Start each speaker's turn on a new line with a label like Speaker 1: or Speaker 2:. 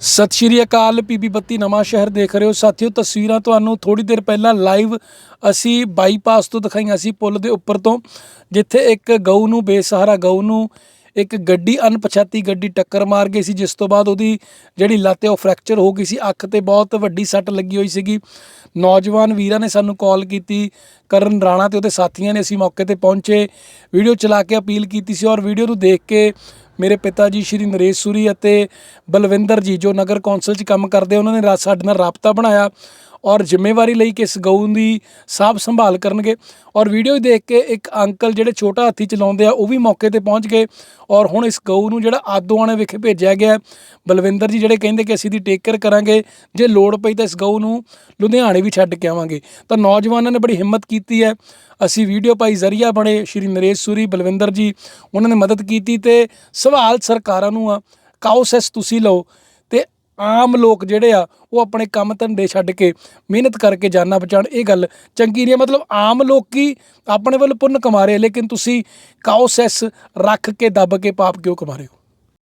Speaker 1: ਸਤਿ ਸ਼੍ਰੀ ਅਕਾਲ ਪੀਪੀ ਬੱਤੀ ਨਵਾਂ ਸ਼ਹਿਰ ਦੇਖ ਰਹੇ ਹੋ। ਸਾਥੀਓ, ਤਸਵੀਰਾਂ ਤੁਹਾਨੂੰ ਥੋੜੀ ਦੇਰ ਪਹਿਲਾਂ ਲਾਈਵ ਅਸੀਂ ਬਾਈਪਾਸ ਤੋਂ ਦਿਖਾਈਆਂ ਸੀ ਪੁਲ ਦੇ ਉੱਪਰ ਤੋਂ, ਜਿੱਥੇ ਇੱਕ ਗਊ ਨੂੰ ਬੇਸਹਾਰਾ ਗਊ ਨੂੰ ਇੱਕ ਗੱਡੀ, ਅਣਪਛਾਤੀ ਗੱਡੀ ਟੱਕਰ ਮਾਰ ਗਈ ਸੀ, ਜਿਸ ਤੋਂ ਬਾਅਦ ਉਹਦੀ ਜਿਹੜੀ ਲੱਤ ਹੈ ਉਹ ਫ੍ਰੈਕਚਰ ਹੋ ਗਈ ਸੀ। ਅੱਖ ਤੇ ਬਹੁਤ ਵੱਡੀ ਸੱਟ ਲੱਗੀ ਹੋਈ ਸੀਗੀ। ਨੌਜਵਾਨ ਵੀਰਾਂ ਨੇ ਸਾਨੂੰ ਕਾਲ ਕੀਤੀ, ਕਰਨ ਰਾਣਾ ਤੇ ਉਹਦੇ ਸਾਥੀਆਂ ਨੇ ਅਸੀਂ ਮੌਕੇ ਤੇ ਪਹੁੰਚੇ। ਵੀਡੀਓ ਚਲਾ ਕੇ ਅਪੀਲ ਕੀਤੀ ਸੀ ਔਰ ਵੀਡੀਓ ਨੂੰ ਦੇਖ ਕੇ ਮੇਰੇ ਪਿਤਾ ਜੀ ਸ਼੍ਰੀ ਨਰੇਸ਼ ਸੂਰੀ ਅਤੇ ਬਲਵਿੰਦਰ ਜੀ ਜੋ ਨਗਰ ਕੌਂਸਲ 'ਚ ਕੰਮ ਕਰਦੇ ਉਹਨਾਂ ਨੇ ਰਾ- ਸਾਡੇ ਨਾਲ ਰਾਬਤਾ ਬਣਾਇਆ। ਔਰ ਜ਼ਿੰਮੇਵਾਰੀ ਲਈ ਕਿ ਇਸ ਗਊ ਦੀ ਸਾਂਭ ਸੰਭਾਲ ਕਰਨਗੇ। ਔਰ ਵੀਡੀਓ ਦੇਖ ਕੇ ਇੱਕ ਅੰਕਲ ਜਿਹੜੇ ਛੋਟਾ ਹਾਥੀ ਚਲਾਉਂਦੇ ਆ, ਉਹ ਵੀ ਮੌਕੇ ਤੇ ਪਹੁੰਚ ਗਏ ਔਰ ਹੁਣ ਇਸ ਗਊ ਨੂੰ ਜਿਹੜਾ ਆਦੋਆਣੇ ਵਿਖੇ ਭੇਜਿਆ ਗਿਆ ਬਲਵਿੰਦਰ ਜੀ ਜਿਹੜੇ ਕਹਿੰਦੇ ਕਿ ਅਸੀਂ ਦੀ ਟੇਕ ਕੇਅਰ ਕਰਾਂਗੇ, ਜੇ ਲੋੜ ਪਈ ਤਾਂ ਇਸ ਗਊ ਨੂੰ ਲੁਧਿਆਣੇ ਵੀ ਛੱਡ ਕੇ ਆਵਾਂਗੇ। ਤਾਂ ਨੌਜਵਾਨਾਂ ਨੇ ਬੜੀ ਹਿੰਮਤ ਕੀਤੀ ਹੈ। ਅਸੀਂ ਵੀਡੀਓ ਪਾਈ ਜ਼ਰੀਆ ਬਣੇ, ਸ਼੍ਰੀ ਨਰੇਸ਼ ਸੂਰੀ, ਬਲਵਿੰਦਰ ਜੀ, ਉਹਨਾਂ ਨੇ ਮਦਦ ਕੀਤੀ ਤੇ ਸਵਾਲ ਸਰਕਾਰਾਂ ਨੂੰ ਆ ਕਾਉਸੈਸ ਤੁਸੀਂ ਲਓ। ਆਮ ਲੋਕ ਜਿਹੜੇ ਆ, ਉਹ ਆਪਣੇ ਕੰਮ ਧੰਦੇ ਛੱਡ ਕੇ ਮਿਹਨਤ ਕਰਕੇ ਜਾਨਾਂ ਬਚਾਉਣ ਇਹ ਗੱਲ ਚੰਗੀ ਨਹੀਂ ਹੈ। ਮਤਲਬ ਆਮ ਲੋਕੀ ਆਪਣੇ ਵੱਲ ਪੁੰਨ ਕਮਾ ਰਹੇ ਲੇਕਿਨ ਤੁਸੀਂ ਕਾਉਸੈਸ ਰੱਖ ਕੇ ਦੱਬ ਕੇ ਪਾਪ ਕਿਉਂ ਕਮਾ ਰਹੇ ਹੋ